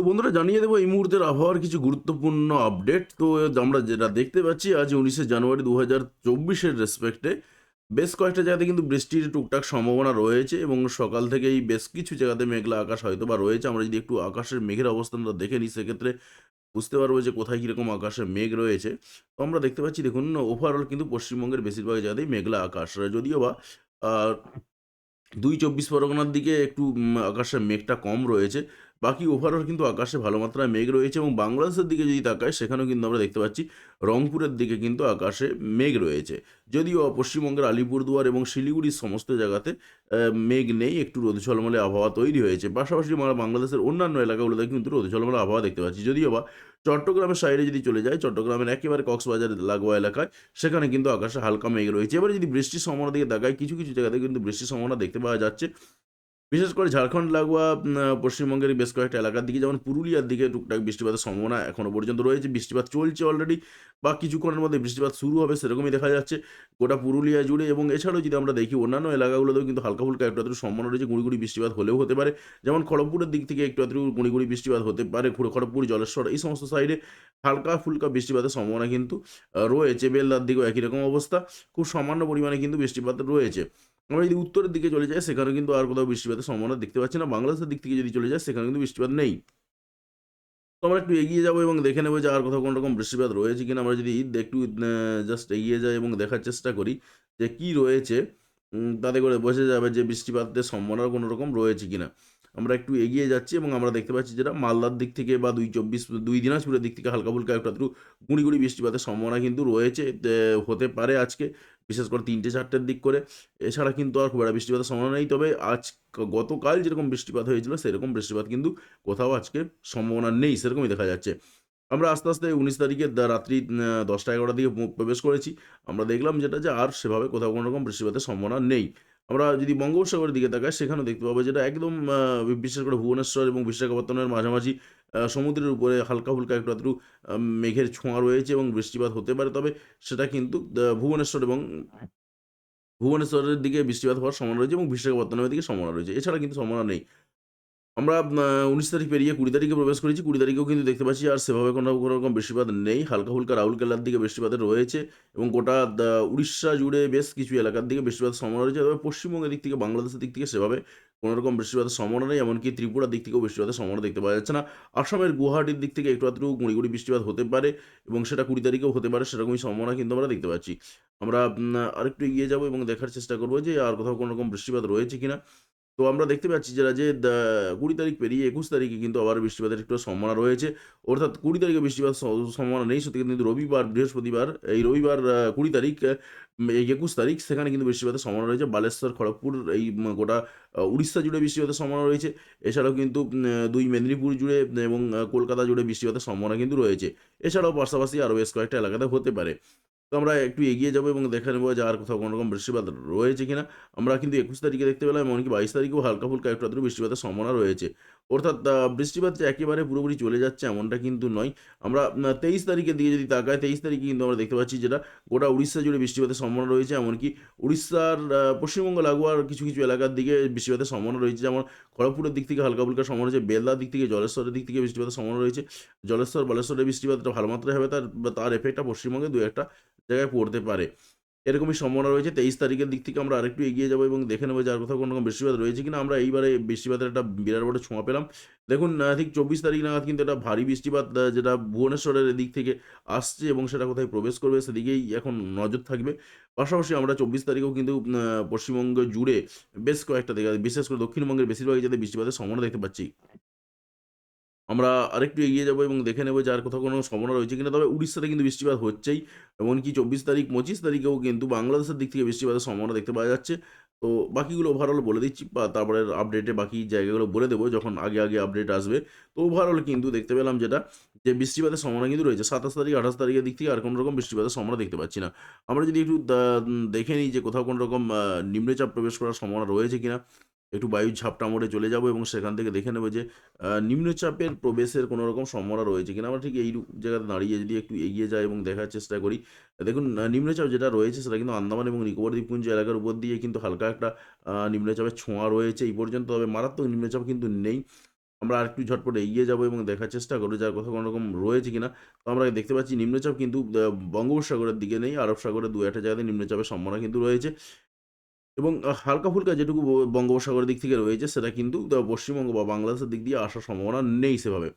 তো বন্ধুরা জানিয়ে দেবো এই মুহূর্তের আবহাওয়ার কিছু গুরুত্বপূর্ণ আপডেট তো আমরা যেটা দেখতে পাচ্ছি, আজ উনিশে জানুয়ারি দু হাজার চব্বিশের রেসপেক্টে বেশ কয়েকটা জায়গাতে কিন্তু বৃষ্টির টুকটাক সম্ভাবনা রয়েছে এবং সকাল থেকেই বেশ কিছু জায়গাতে মেঘলা আকাশ হয়তো বা রয়েছে। আমরা যদি একটু আকাশের মেঘের অবস্থানটা দেখে নিই, সেক্ষেত্রে বুঝতে পারব যে কোথায় কীরকম আকাশে মেঘ রয়েছে। তো আমরা দেখতে পাচ্ছি, দেখুন ওভারঅল কিন্তু পশ্চিমবঙ্গের বেশিরভাগ জায়গাতেই মেঘলা আকাশ। যদিও বা দুই চব্বিশ পরগনার দিকে একটু আকাশে মেঘটা কম রয়েছে বাকি ওভারঅল কিন্তু আকাশে ভালো মাত্রায় মেঘ রয়েছে এবং বাংলাদেশের দিকে যদি তাকায় সেখানেও কিন্তু আমরা দেখতে পাচ্ছি রংপুরের দিকে কিন্তু আকাশে মেঘ রয়েছে। যদিও পশ্চিমবঙ্গের আলিপুরদুয়ার এবং শিলিগুড়ির সমস্ত জায়গাতে মেঘ নেই, একটু রোদ ঝলমলে আবহাওয়া তৈরি হয়েছে। পাশাপাশি আমরা বাংলাদেশের অন্যান্য এলাকাগুলোতে কিন্তু রোদ ঝলমলে আবহাওয়া দেখতে পাচ্ছি। যদিও বা চট্টগ্রামের সাইডে যদি চলে যায় চট্টগ্রামের একেবারে কক্সবাজার লাগোয়া এলাকায়, সেখানে কিন্তু আকাশে হালকা মেঘ রয়েছে। এবারে যদি বৃষ্টির সম্ভাবনা দিকে তাকাই, কিছু কিছু জায়গাতে কিন্তু বৃষ্টির সম্ভাবনা দেখতে পাওয়া যাচ্ছে। বিশেষ করে ঝাড়খণ্ড লাগোয়া পশ্চিমবঙ্গের বেশ কয়েকটা এলাকার দিকে, যেমন পুরুলিয়ার দিকে টুকটাক বৃষ্টিপাতের সম্ভাবনা এখনও পর্যন্ত রয়েছে। বৃষ্টিপাত চলছে অলরেডি বা কিছুক্ষণের মধ্যে বৃষ্টিপাত শুরু হবে সেরকমই দেখা যাচ্ছে। গোটা পুরুলিয়া জুড়ে এবং এছাড়াও যদি আমরা দেখি অন্যান্য এলাকাগুলোতেও কিন্তু হালকা ফুলকা একটু আধটু সম্ভাবনা রয়েছে, গুঁড়ি গুঁড়ি বৃষ্টিপাত হলেও হতে পারে। যেমন খড়গপুরের দিক থেকে একটু আধটু গুঁড়ি গুঁড়ি বৃষ্টিপাত হতে পারে খুড়ো খড়গপুর, জলেশ্বর, এই সমস্ত সাইডে হালকা ফুলকা বৃষ্টিপাতের সম্ভাবনা কিন্তু রয়েছে। বেলদার দিকেও একই রকম অবস্থা। খুব সামান্য পরিমাণে কিন্তু বৃষ্টিপাত রয়েছে। আমরা যদি উত্তরের দিকে চলে যাই, সেখানে কিন্তু আর কোথাও বৃষ্টিপাতের সম্ভাবনা দেখতে পাচ্ছি না। বাংলাদেশের দিক থেকে যদি চলে যায় সেখানে কিন্তু বৃষ্টিপাত নেই। তো আমরা একটু এগিয়ে যাব এবং দেখে নেব যে আর কোথাও কোনো রকম বৃষ্টিপাত রয়েছে কিনা। আমরা যদি একটু জাস্ট এগিয়ে যাই এবং দেখার চেষ্টা করি যে কি রয়েছে তাতে করে বোঝা যাবে যে বৃষ্টিপাতের সম্ভাবনা কোনো রকম রয়েছে কিনা। আমরা একটু এগিয়ে যাচ্ছি এবং আমরা দেখতে পাচ্ছি যেটা মালদার দিক থেকে বা দুই চব্বিশ, দুই দিনাজপুরের দিক থেকে হালকা ফুলকা একটু একটু গুঁড়ি গুঁড়ি বৃষ্টিপাতের সম্ভাবনা কিন্তু রয়েছে হতে পারে আজকে। বিশেষ করে তিনটে, চারটের দিক করে। এছাড়া কিন্তু আর খুব একটা বৃষ্টিপাতের সম্ভাবনা নেই। তবে আজ গতকাল যেরকম বৃষ্টিপাত হয়েছিল, সেরকম বৃষ্টিপাত কিন্তু কোথাও আজকে সম্ভাবনা নেই, সেরকমই দেখা যাচ্ছে। আমরা আস্তে আস্তে উনিশ তারিখে রাত্রি দশটা এগারোটার দিকে প্রবেশ করেছি। আমরা দেখলাম যেটা যে আর সেভাবে কোথাও কোনো রকম বৃষ্টিপাতের সম্ভাবনা নেই। আমরা যদি বঙ্গোপসাগরের দিকে তাকাই, সেখানেও দেখতে পাবো যেটা একদম বিশেষ করে ভুবনেশ্বর এবং বিশাখাপত্তনের মাঝামাঝি সমুদ্রের উপরে হালকা ফুলকা একটু আধটু মেঘের ছোঁয়া রয়েছে এবং বৃষ্টিপাত হতে পারে। তবে সেটা কিন্তু ভুবনেশ্বর এবং ভুবনেশ্বরের দিকে বৃষ্টিপাত হওয়ার সম্ভাবনা রয়েছে এবং বিশাখাপত্তনমের দিকে সম্ভাবনা রয়েছে। এছাড়া কিন্তু সম্ভাবনা নেই। আমরা উনিশ তারিখ পেরিয়ে কুড়ি তারিখে প্রবেশ করেছি। কুড়ি তারিখেও কিন্তু দেখতে পাচ্ছি আর সেভাবে কোনো কোনো রকম বৃষ্টিপাত নেই। হালকা ফুলকা রাউরকেলার দিকে বৃষ্টিপাত রয়েছে এবং গোটা উড়িষ্যা জুড়ে বেশ কিছু এলাকার দিকে বৃষ্টিপাতের সম্ভাবনা রয়েছে। তবে পশ্চিমবঙ্গের দিক থেকে, বাংলাদেশের দিক থেকে সেভাবে কোনো রকম বৃষ্টিপাতের সম্ভাবনা নেই, এমনকি ত্রিপুরার দিক থেকেও বৃষ্টিপাতের সম্ভাবনা দেখতে পাওয়া যাচ্ছে না। আসামের গুয়াহাটির দিক থেকে একটু আধটু গুঁড়ি গুঁড়ি বৃষ্টিপাত হতে পারে এবং সেটা কুড়ি তারিখেও হতে পারে, সেরকমই সম্ভাবনা কিন্তু আমরা দেখতে পাচ্ছি। আমরা আরেকটু এগিয়ে যাব এবং দেখার চেষ্টা করব যে আর কোথাও কোনো রকম বৃষ্টিপাত রয়েছে কিনা। তো আমরা দেখতে পাচ্ছি যারা যে কুড়ি তারিখ পেরিয়ে একুশ তারিখে কিন্তু আবার বৃষ্টিপাতের একটু সম্ভাবনা রয়েছে। অর্থাৎ কুড়ি তারিখে বৃষ্টিপাত সম্ভাবনা নেই। সত্যি কিন্তু রবিবার, বৃহস্পতিবার, এই রবিবার কুড়ি তারিখ, এই একুশ তারিখ সেখানে কিন্তু বৃষ্টিপাতের সম্ভাবনা রয়েছে। বালেশ্বর, খড়গপুর, এই গোটা উড়িষ্যা জুড়ে বৃষ্টিপাতের সম্ভাবনা রয়েছে। এছাড়াও কিন্তু দুই মেদিনীপুর জুড়ে এবং কলকাতা জুড়ে বৃষ্টিপাতের সম্ভাবনা কিন্তু রয়েছে। এছাড়াও পাশাপাশি আরও বেশ কয়েকটা এলাকাতে হতে পারে। তো আমরা একটু এগিয়ে যাব এবং দেখে নেব যে আর কোথাও কোনো রকম বৃষ্টিপাত রয়েছে কিনা। আমরা কিন্তু একুশ তারিখে দেখতে পেলাম, এমনকি বাইশ তারিখেও হালকা ফুলকা একটু আধটু বৃষ্টিপাতের সম্ভাবনা রয়েছে। অর্থাৎ বৃষ্টিপাত যে একেবারে পুরোপুরি চলে যাচ্ছে এমনটা কিন্তু নয়। আমরা তেইশ তারিখের দিকে যদি তাকাই, তেইশ তারিখে কিন্তু আমরা দেখতে পাচ্ছি যেটা গোটা উড়িষ্যা জুড়ে বৃষ্টিপাতের সম্ভাবনা রয়েছে। এমনকি উড়িষ্যার পশ্চিমবঙ্গ লাগোয়ার কিছু কিছু এলাকার দিকে বৃষ্টিপাতের সম্ভাবনা রয়েছে। যেমন খড়গপুরের দিক থেকে হালকা ফুলকা সম্ভাবনা রয়েছে, বেলদার দিক থেকে জলেশ্বরের দিক থেকে বৃষ্টিপাতের সম্ভাবনা রয়েছে। জলেশ্বর বালেশ্বরের বৃষ্টিপাতটা ভালো মাত্রায় হবে, তার তার এফেক্টটা পশ্চিমবঙ্গে দু একটা জায়গায় পড়তে পারে। এরকমই সম্ভাবনা রয়েছে। তেইশ তারিখের দিক থেকে আমরা আরেকটু এগিয়ে যাব এবং দেখে নেব যার কোথাও কোনো রকম বৃষ্টিপাত রয়েছে কিনা। আমরা এইবারে বৃষ্টিপাতের একটা বিরাট বড় ছোঁয়া পেলাম। দেখুন ঠিক চব্বিশ তারিখ নাগাদ কিন্তু একটা ভারী বৃষ্টিপাত যেটা ভুবনেশ্বরের দিক থেকে আসছে এবং সেটা কোথায় প্রবেশ করবে সেদিকেই এখন নজর থাকবে। পাশাপাশি আমরা চব্বিশ তারিখেও কিন্তু পশ্চিমবঙ্গ জুড়ে বেশ কয়েকটা জায়গায়, বিশেষ করে দক্ষিণবঙ্গের বেশিরভাগ যাতে বৃষ্টিপাতের সম্ভাবনা দেখতে পাচ্ছি। আমরা আরেকটু এগিয়ে যাব এবং দেখে নেব যে আর কোথাও কোনো সম্ভাবনা রয়েছে কিনা। তবে উড়িষ্যাতে কিন্তু বৃষ্টিপাত হচ্ছেই, এমনকি চব্বিশ তারিখ, পঁচিশ তারিখেও কিন্তু বাংলাদেশের দিক থেকে বৃষ্টিপাতের সম্ভাবনা দেখতে পাওয়া যাচ্ছে। তো বাকিগুলো ওভারঅল বলে দিচ্ছি, বা তারপরে আপডেটে বাকি জায়গাগুলো বলে দেবো যখন আগে আগে আপডেট আসবে। তো ওভারঅল কিন্তু দেখতে পেলাম যেটা, যে বৃষ্টিপাতের সম্ভাবনা কিন্তু রয়েছে। সাতাশ তারিখ, আঠাশ তারিখের দিক থেকে আর কোনো রকম বৃষ্টিপাতের সম্ভাবনা দেখতে পাচ্ছি না। আমরা যদি একটু দেখে নিই যে কোথাও কোনো রকম নিম্নচাপ প্রবেশ করার সম্ভাবনা রয়েছে কিনা। একটু বায়ুর ঝাপটা মোড়ে চলে যাব এবং সেখান থেকে দেখে নেব যে নিম্নচাপের প্রবেশের কোনো রকম সম্ভাবনা রয়েছে কিনা। আমরা ঠিক এই জায়গাতে দাঁড়িয়ে যদি একটু এগিয়ে যাই এবং দেখার চেষ্টা করি, দেখুন নিম্নচাপ যেটা রয়েছে সেটা কিন্তু আন্দামান এবং নিকোবর দ্বীপপুঞ্জ এলাকার উপর দিয়ে কিন্তু হালকা একটা নিম্নচাপের ছোঁয়া রয়েছে এই পর্যন্ত। তবে মারাত্মক নিম্নচাপ কিন্তু নেই। আমরা আরেকটু ঝটপট এগিয়ে যাব এবং দেখার চেষ্টা করব যার কথা কোনো রকম রয়েছে কিনা। তো আমরা দেখতে পাচ্ছি নিম্নচাপ কিন্তু বঙ্গোপসাগরের দিকে নেই। আরব সাগরের দু একটা জায়গাতে নিম্নচাপের সম্ভাবনা কিন্তু রয়েছে। এবং হালকা ফুলকা যেটুকু বঙ্গোপসাগরের দিক থেকে রয়েছে, সেটা কিন্তু পশ্চিমবঙ্গ বা বাংলাদেশের দিক দিয়ে আসার সম্ভাবনা নেই সেভাবে।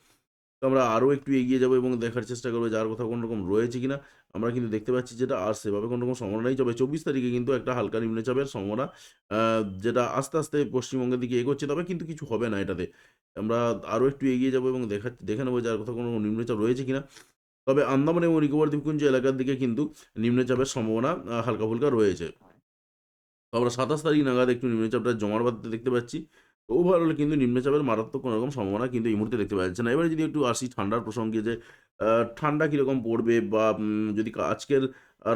তো আমরা আরও একটু এগিয়ে যাব এবং দেখার চেষ্টা করব যার কথা কোনো রকম রয়েছে কিনা। আমরা কিন্তু দেখতে পাচ্ছি যেটা আর সেভাবে কোনো রকম সম্ভাবনা নেই। তবে চব্বিশ তারিখে কিন্তু একটা হালকা নিম্নচাপের সম্ভাবনা যেটা আস্তে আস্তে পশ্চিমবঙ্গের দিকে এগোচ্ছে। তবে কিন্তু কিছু হবে না এটাতে। আমরা আরও একটু এগিয়ে যাব এবং দেখা, দেখে নেব যার কথা কোনো নিম্নচাপ রয়েছে কিনা। তবে আন্দামান এবং নিকোবর দ্বীপপুঞ্জ এলাকার দিকে কিন্তু নিম্নচাপের সম্ভাবনা হালকা ফুলকা রয়েছে। তো আমরা সাতাশ তারিখ নাগাদ একটু নিম্নচাপটা জমার বাড়তে দেখতে পাচ্ছি। ওভারঅল কিন্তু নিম্নচাপের মারাত্মক কোনো রকম সম্ভাবনা কিন্তু এই মুহূর্তে দেখতে পাওয়া যাচ্ছে না। এবারে যদি একটু আসি ঠান্ডার প্রসঙ্গে যে ঠান্ডা কীরকম পড়বে বা যদি আজকের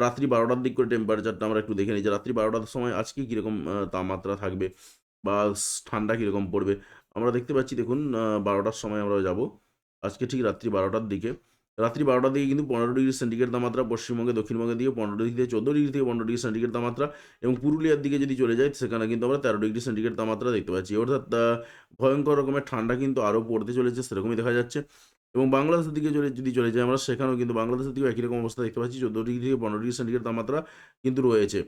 রাত্রি বারোটার দিক করে টেম্পারেচারটা আমরা একটু দেখে নিই যে, রাত্রি বারোটার সময় আজকে কীরকম তাপমাত্রা থাকবে বা ঠান্ডা কীরকম পড়বে। আমরা দেখতে পাচ্ছি দেখুন বারোটার সময় আমরা যাব। আজকে ঠিক রাত্রি বারোটার দিকে। রাত্রি বারোটার দিকে কিন্তু পনেরো ডিগ্রি সেন্টিগ্রেড তাপমাত্রা, পশ্চিমবঙ্গে দক্ষিণবঙ্গের দিকে পনেরো ডিগ্রি থেকে চোদ্দ ডিগ্রি থেকে পনেরো ডিগ্রি সেন্টিগ্রেড তাপমাত্রা এবং পুরুলিয়ার দিকে যদি চলে যায়, সেখানে কিন্তু আমরা তেরো ডিগ্রি সেন্টিগ্রেড তাপমাত্রা দেখতে পাচ্ছি। অর্থাৎ ভয়ঙ্কর রকমের ঠান্ডা কিন্তু আরও পড়তে চলেছে, সেরকমই দেখা যাচ্ছে। এবং বাংলাদেশের দিকে চলে, যদি চলে যায়, আমরা সেখানেও কিন্তু বাংলাদেশের দিকেও একই রকম অবস্থা দেখতে পাচ্ছি, চোদ্দ ডিগ্রি থেকে পনেরো ডিগ্রি সেন্টিগ্রেড তাপমাত্রা কিন্তু রয়েছে।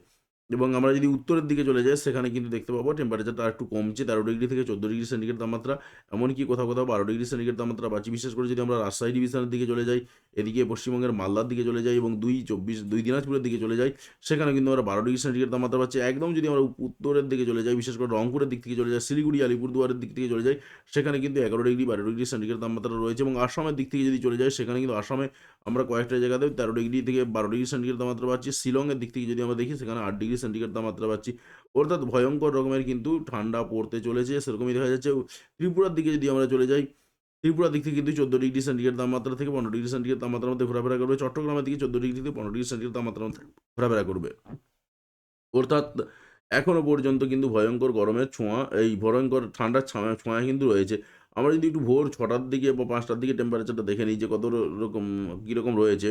এবং আমরা যদি উত্তরের দিকে চলে যাই, সেখানে কিন্তু দেখতে পাবো টেম্পারেচারটা আর একটু কমছে, তেরো ডিগ্রি থেকে চোদ্দ ডিগ্রি সেন্টিগ্রেড তাপমাত্রা। এমনকি কোথাও কোথাও বারো ডিগ্রি সেন্টিগ্রেড তাপমাত্রা পাচ্ছি বিশেষ করে যদি আমরা রাজশাহী ডিভিশনের দিকে চলে যাই, এদিকে পশ্চিমবঙ্গের মালদার দিকে চলে যাই এবং দুই চব্বিশ, দুই দিনাজপুরের দিকে চলে যাই সেখানে কিন্তু আমরা বারো ডিগ্রি সেন্টিগ্রেড তাপমাত্রা পাচ্ছি। একদম যদি আমরা উত্তরের দিকে চলে যাই, বিশেষ করে রংপুরের দিক থেকে চলে যাই, শিলিগুড়ি, আলিপুরদুয়ারের দিক থেকে চলে যাই, সেখানে কিন্তু এগারো ডিগ্রি বারো ডিগ্রি সেন্টিগ্রেড তাপমাত্রা রয়েছে এবং আসামের দিক থেকে যদি চলে যাই, সেখানে কিন্তু আসামে আমরা কয়েকটা জায়গাতে তেরো ডিগ্রি থেকে বারো ডিগ্রি সেন্টিগ্রেড তাপমাত্রা পাচ্ছি। শিলংয়ের দিক থেকে যদি আমরা দেখি, সেখানে আট ডিগ্রি সেন্টিগ্রেড তাপমাত্রা পাচ্ছি। অর্থাৎ ভয়ঙ্কর রকমের কিন্তু ঠান্ডা পড়তে চলেছে, সেরকমই দেখা যাচ্ছে। ত্রিপুরার দিকে যদি আমরা চলে যাই, ত্রিপুরার দিক থেকে কিন্তু চোদ্দ ডিগ্রি সেন্টিগ্রেড তাপমাত্রা থেকে পনেরো ডিগ্রি সেন্টিগ্রেড তাপমাত্রার মধ্যে ঘোরাফেরা করবে। চট্টগ্রামের দিকে চোদ্দ ডিগ্রি থেকে পনেরো ডিগ্রি সেন্টিগ্রেড তাপমাত্রার মধ্যে ঘোরাফেরা করবে। অর্থাৎ এখনও পর্যন্ত কিন্তু ভয়ঙ্কর গরমের ছোঁয়া, এই ভয়ঙ্কর ঠান্ডার ছোঁয়া ছোঁয়া কিন্তু রয়েছে। আমরা যদি একটু ভোর ছটার দিকে বা পাঁচটার দিকে টেম্পারেচারটা দেখে নিই যে কত রকম, কীরকম রয়েছে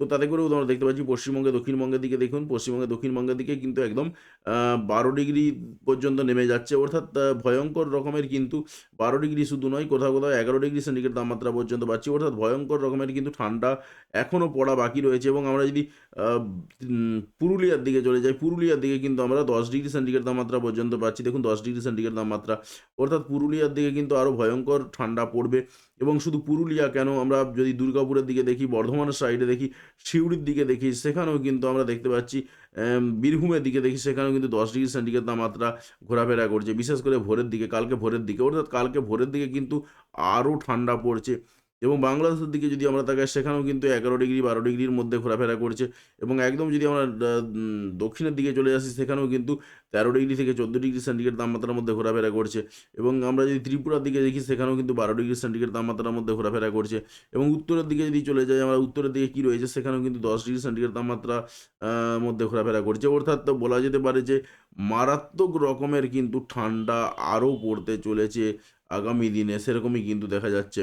তো তাতে করেও আমরা দেখতে পাচ্ছি, পশ্চিমবঙ্গে, দক্ষিণবঙ্গের দিকে দেখুন, পশ্চিমবঙ্গে, দক্ষিণবঙ্গের দিকে কিন্তু একদম বারো ডিগ্রি পর্যন্ত নেমে যাচ্ছে। অর্থাৎ ভয়ঙ্কর রকমের কিন্তু বারো ডিগ্রি শুধু নয়, কোথাও কোথাও এগারো ডিগ্রি সেন্টিগ্রেড তাপমাত্রা পর্যন্ত পাচ্ছি অর্থাৎ ভয়ঙ্কর রকমের কিন্তু ঠান্ডা এখনও পড়া বাকি রয়েছে এবং আমরা যদি পুরুলিয়ার দিকে চলে যাই, পুরুলিয়ার দিকে কিন্তু আমরা দশ ডিগ্রি সেন্টিগ্রেড তাপমাত্রা পর্যন্ত পাচ্ছি। দেখুন, দশ ডিগ্রি সেন্টিগ্রেড তাপমাত্রা, অর্থাৎ পুরুলিয়ার দিকে কিন্তু আরও ভয়ঙ্কর ঠান্ডা পড়বে। এবং শুধু পুরুলিয়া কেন আমরা যদি দুর্গাপুরের দিকে দেখি, বর্ধমানের সাইডে দেখি, সিউড়ির দিকে দেখি, সেখানেও কিন্তু আমরা দেখতে পাচ্ছি বীরভূমের দিকে দেখি, সেখানেও কিন্তু দশ ডিগ্রি সেন্টিগ্রেড তাপমাত্রা ঘোরাফেরা করছে। বিশেষ করে ভোরের দিকে, কালকে ভোরের দিকে, অর্থাৎ কালকে ভোরের দিকে কিন্তু আরও ঠান্ডা পড়ছে। এবং বাংলাদেশের দিকে যদি আমরা তাকাই, সেখানেও কিন্তু এগারো ডিগ্রি, বারো ডিগ্রির মধ্যে ঘোরাফেরা করছে। এবং একদম যদি আমরা দক্ষিণের দিকে চলে আসি, সেখানেও কিন্তু তেরো ডিগ্রি থেকে চোদ্দ ডিগ্রি সেন্টিগ্রেড তাপমাত্রার মধ্যে ঘোরাফেরা করছে। এবং আমরা যদি ত্রিপুরার দিকে দেখি, সেখানেও কিন্তু বারো ডিগ্রি সেন্টিগ্রেড তাপমাত্রার মধ্যে ঘোরাফেরা করছে। এবং উত্তরের দিকে যদি চলে যাই, আমরা উত্তরের দিকে কী রয়েছে, সেখানেও কিন্তু দশ ডিগ্রি সেন্টিগ্রেড তাপমাত্রা মধ্যে ঘোরাফেরা করছে। অর্থাৎ বলা যেতে পারে যে, মারাত্মক রকমের কিন্তু ঠান্ডা আরও পড়তে চলেছে আগামী দিনে। সেরকমই কিন্তু দেখা যাচ্ছে।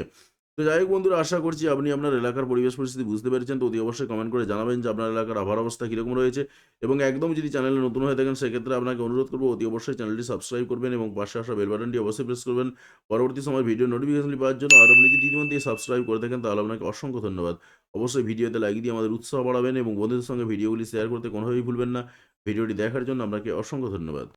তো যাই হোক বন্ধুরা, আশা করছি আপনি আপনার এলাকার পরিবেশ পরিস্থিতি বুঝতে পেরেছেন। তো অতি অবশ্যই কমেন্ট করে জানাবেন যে আপনার এলাকার আবহাওয়ার অবস্থা কীরকম রয়েছে। এবং একদম যদি চ্যানেলে নতুন হয়ে থাকেন, সেক্ষেত্রে আপনাকে অনুরোধ করব অতি অবশ্যই চ্যানেলটি সাবস্ক্রাইব করবেন এবং পাশে আসা বেল বাটনটি অবশ্যই প্রেস করবেন। পরবর্তী সময় ভিডিও নোটিফিকেশনটি পাওয়ার জন্য আর আপনি যদি ইতিমধ্যে সাবস্ক্রাইব করে থাকেন, তাহলে আপনাকে অসংখ্য ধন্যবাদ। অবশ্যই ভিডিওতে লাইক দিয়ে আমাদের উৎসাহ বাড়াবেন এবং বন্ধুদের সঙ্গে ভিডিওগুলি শেয়ার করতে কোনোভাবেই ভুলবেন না। ভিডিওটি দেখার জন্য আপনাকে অসংখ্য ধন্যবাদ।